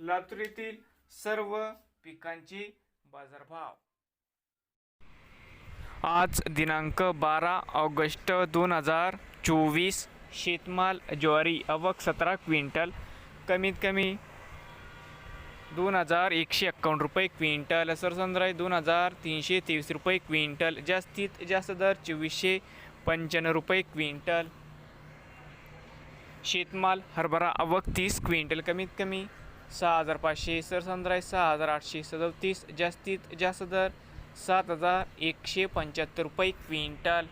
लातूर येथील सर्व पिकांचे बाजारभाव. आज दिनांक बारा ऑगस्ट दोन हजार चोवीस शेतमाल ज्वारी अवक सतरा क्विंटल कमीत कमी दोन हजार एकशे एक्कावन्न रुपये क्विंटल सरसंद्राई दोन हजार तीनशे तेवीस रुपये क्विंटल जास्तीत जास्त दर चोवीसशे पंच्याण्णव रुपये क्विंटल. शेतमाल हरभरा आवक तीस क्विंटल कमीत कमी सहा हजार पाचशे सरसंद्राई सहा हजार आठशे सदतीस जास्तीत जास्त दर सात हजार एकशे पंच्याहत्तर रुपये क्विंटल.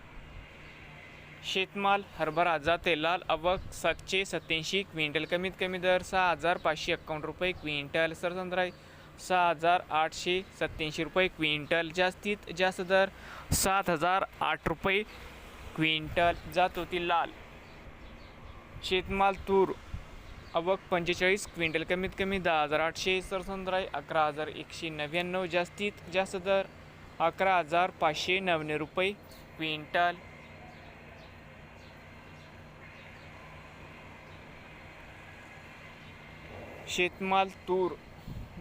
शेतमाल हरभरा जाते लाल अवक सातशे सत्याऐंशी क्विंटल. कमीत कमी दर सहा हजार पाचशे एक्कावन्न रुपये क्विंटल. सरसंद्राई सहा हजार आठशे सत्याऐंशी रुपये क्विंटल. जास्तीत जास्त दर सात हजार आठ रुपये क्विंटल. जात होती लाल. शेतमाल तूर आवक पंचेचाळीस क्विंटल कमीत कमी दहा हजार आठशे सरसंद्राय अकरा हजार एकशे नव्याण्णव जास्तीत जास्त दर अकरा हजार पाचशे नव्याण्णव रुपये क्विंटल. शेतमाल तूर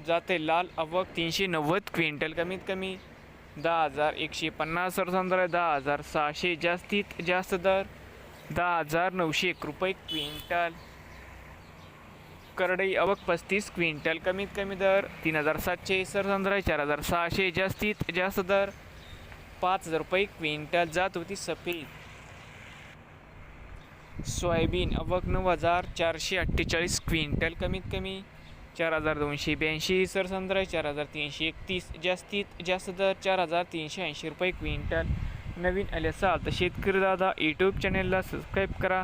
जाते लाल अवक तीनशे नव्वद क्विंटल कमीत कमी दहा हजार एकशे पन्नास सरसंद्राय दहा हजार सहाशे जास्तीत जास्त दर दहा हजार नऊशे एक रुपये क्विंटल. करडई अवक पस्तीस क्विंटल कमीत कमी दर तीन हजार सातशे सरसंद्राई चार हजार सहाशे जास्तीत जास्त दर पाच हजार रुपये क्विंटल जात होती सफेद. सोयाबीन अवक नऊ हजार चारशे अठ्ठेचाळीस क्विंटल कमीत कमी चार हजार दोनशे ब्याऐंशी सरसंद्राई चार हजार तीनशे एकतीस जास्तीत जास्त दर चार हजार तीनशे ऐंशी रुपये क्विंटल. नवीन आले असाल तर शेतकरी दादा यूट्यूब चॅनेलला सबस्क्राईब करा.